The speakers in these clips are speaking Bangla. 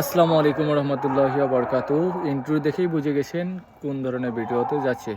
আসসালামু আলাইকুম রহমতুল্লাহ বরকাত ইন্টারভিউ দেখেই বুঝে গেছেন কোন ধরনের ভিডিওতে যাচ্ছে।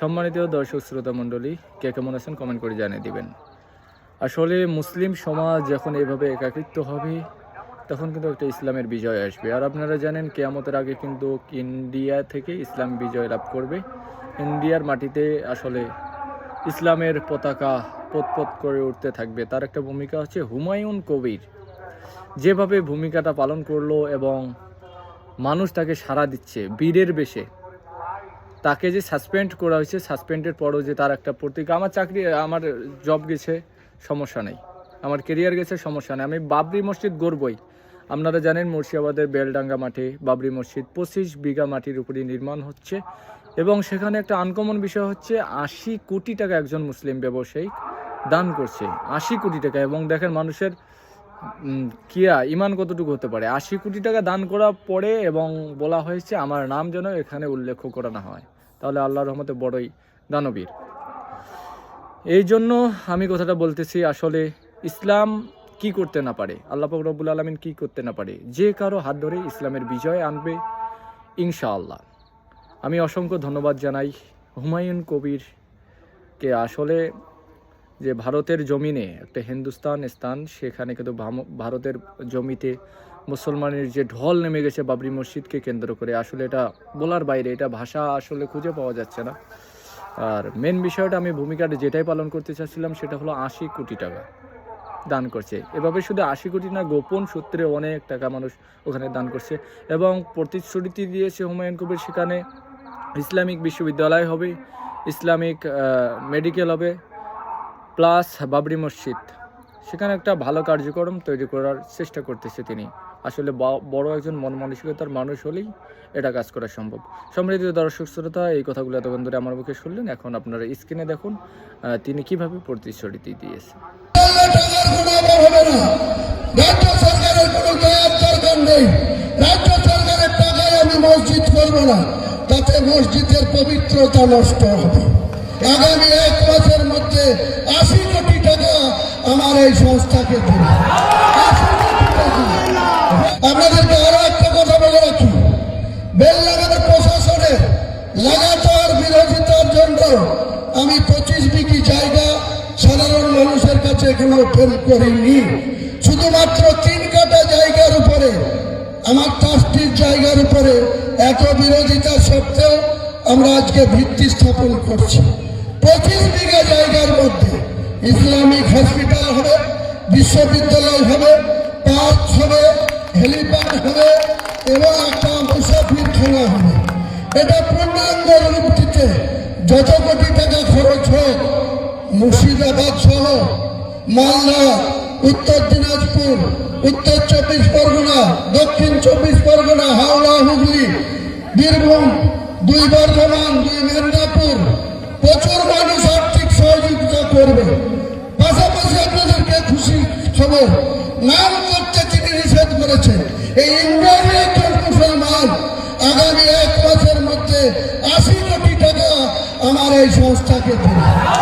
সম্মানিত দর্শক, শ্রোতা মণ্ডলী, কে কেমন আছেন কমেন্ট করে জানিয়ে দিবেন। আসলে মুসলিম সমাজ যখন এভাবে একাকৃত হবে, তখন কিন্তু একটা ইসলামের বিজয় আসবে। আর আপনারা জানেন, কেয়ামতের আগে কিন্তু ইন্ডিয়া থেকে ইসলাম বিজয় লাভ করবে। ইন্ডিয়ার মাটিতে আসলে ইসলামের পতাকা পতপত করে উঠতে থাকবে। তার একটা ভূমিকা হচ্ছে হুমায়ুন কবির। যেভাবে ভূমিকাটা পালন করল এবং মানুষ তাকে সাড়া দিচ্ছে বীরের বেশে, তাকে যে সাসপেন্ড করা হয়েছে, সাসপেন্ডের পরও যে তার একটা পত্রিকা আমার চাকরি, আমার জব গেছে, সমস্যা নেই। আমার কেরিয়ার গেছে, সমস্যা নেই। আমি বাবরি মসজিদ গড়বই। আপনারা জানেন মুর্শিদাবাদের বেলডাঙ্গা মাঠে বাবরি মসজিদ পঁচিশ বিঘা মাটির উপরই নির্মাণ হচ্ছে। এবং সেখানে একটা আনকমন বিষয় হচ্ছে আশি কোটি টাকা একজন মুসলিম ব্যবসায়ী দান করছে। আশি কোটি টাকা এবং দেখেন মানুষের কিয়া ইমান কতটুকু হতে পারে। আশি কোটি টাকা দান করার পরে এবং বলা হয়েছে, আমার নাম যেন এখানে উল্লেখ করা না হয়। তাহলে আল্লাহর রহমতে বড়ই দানবীর। এই জন্য আমি কথাটা বলতেছি, আসলে ইসলাম কি করতে না পারে? আল্লাহ রব্বুল আলমিন কি করতে না পারে? যে কারও হাত ধরে ইসলামের বিজয় আনবে, ইনশাআল্লাহ। আমি অসংখ্য ধন্যবাদ জানাই হুমায়ুন কবিরকে। আসলে যে ভারতের জমিনে একটা হিন্দুস্তান স্থান, সেখানে কিন্তু ভারতের জমিতে মুসলমানের যে ঢল নেমে গেছে বাবরি মসজিদকে কেন্দ্র করে, আসলে এটা বলার বাইরে, এটা ভাষা আসলে খুঁজে পাওয়া যাচ্ছে না। আর মেন বিষয়টা আমি ভূমিকাটা যেটাই পালন করতে চাচ্ছিলাম, সেটা হলো আশি কোটি টাকা দান করছে। এভাবে শুধু আশি কোটি না, গোপন সূত্রে অনেক টাকা মানুষ ওখানে দান করছে। এবং প্রতিশ্রুতি দিয়েছে হুমায়ুন কবির সেখানে ইসলামিক বিশ্ববিদ্যালয় হবে, ইসলামিক মেডিকেল হবে প্লাস বাবরি মসজিদ। সেখানে একটা ভালো কার্যক্রম তৈরি করার চেষ্টা করতেছে তিনি। আসলে বড় একজন মন মানসিকতার মানুষ হলেই এটা কাজ করা সম্ভব। সমৃদ্ধ দর্শক শ্রোতা, এই কথাগুলো এতক্ষণ ধরে আমার মুখে শুনলেন, এখন আপনারা স্ক্রিনে দেখুন তিনি কীভাবে প্রতিশ্রুতি দিয়েছে সরকারের টাকায় আমি মসজিদ করব না। তাতে মসজিদের পবিত্রতা নষ্ট হবে। আগামী এক মাসের মধ্যে আশি কোটি টাকা আমার এই সংস্থাকে দেবে। আপনাদেরকে আরও একটা কথা বলে রাখি। বেললাগানের প্রশাসনের লাগাতার বিরোধিতার জন্য আমি পঁচিশ বিঘি জায়গা সাধারণ মানুষের কাছে এখনও ফেল করিনি। শুধুমাত্র তিন কাটা জায়গার উপরে আমার ট্রাস্টির জায়গার উপরে এত বিরোধিতা সত্ত্বেও আমরা আজকে ভিত্তি স্থাপন করছি। পঁচিশ বিঘা জায়গার মধ্যে ইসলামিক হসপিটাল হবে, বিশ্ববিদ্যালয় হবে, পার্ক হবে, হেলিপ্যাড হবে এবং একটা মুসাফিরখানা হবে। এটা পূর্ণাঙ্গ রূপ দিতে যত কোটি টাকা খরচ হোক, মুর্শিদাবাদ সহ মালদা উত্তর দিনাজপুর, উত্তর চব্বিশ পরগনা, দক্ষিণ চব্বিশ পরগনা, হাওড়া, হুগলি, বীরভূম, দুই বর্ধমান, দুই মেদিনীপুর। প্রচুর মানুষ আর্থিক সহযোগিতা করবে। পাশাপাশি আপনাদেরকে খুশি খবর, নাম করতে তিনি নিষেধ করেছেন এই ইন্ডিয়ার একজন মুসলমান আগামী এক মাসের মধ্যে আশি কোটি টাকা আমার এই সংস্থাকে দেবে